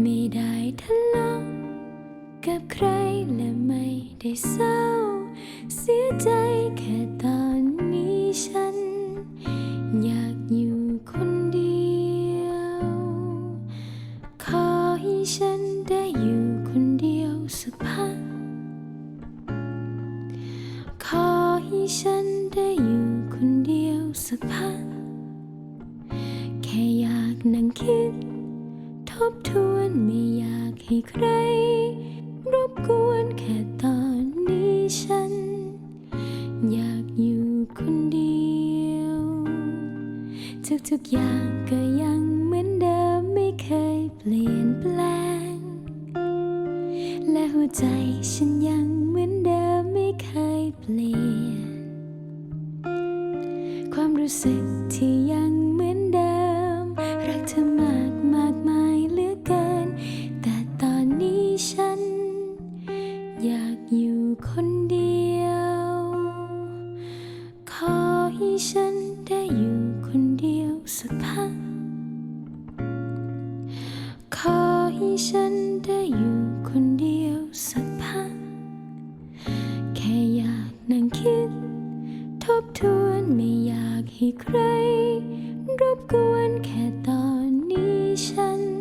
ไม่ได้ทะเลาะกับใครและไม่ได้เศร้า เสียใจแค่ตอนนี้ฉัน อยากอยู่คนเดียว ขอให้ฉันได้อยู่คนเดียวสักพักขอให้ฉันได้อยู่คนเดียวสักพักแค่อยากนั่งคิด บทวนไม่อยากให้ใคร รบกวนแค่ตอนนี้ฉัน อยากอยู่คนเดียว ทุกๆอย่างก็ยังเหมือนเดิมไม่เคยเปลี่ยนแปลง และหัวใจฉันยังเหมือนเดิมไม่เคยเปลี่ยน ความรู้สึกที่ยัง สักพักขอให้ฉันได้อยู่คนเดียวสักพักแค่อยากนั่งคิด ทบทวนไม่อยากให้ใคร รบกวนแค่ตอนนี้ฉัน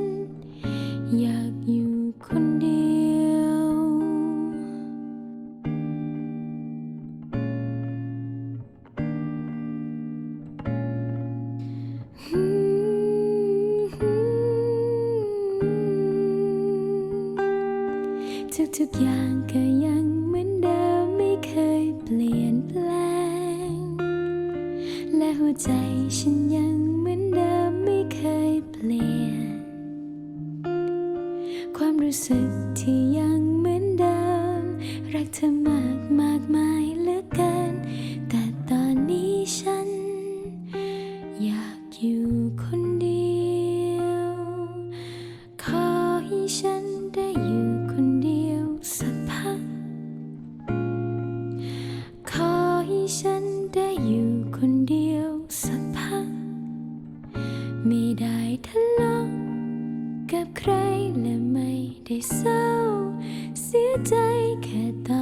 ทุกอย่างก็ยังเหมือนเดิมไม่เคยเปลี่ยนแปลง และหัวใจฉันยังเหมือนเดิมไม่เคยเปลี่ยน ความรู้สึกที่ยังเหมือนเดิม รักเธอมา ทะเลาะกับใครและไม่ได้เศร้า เสียใจแค่ต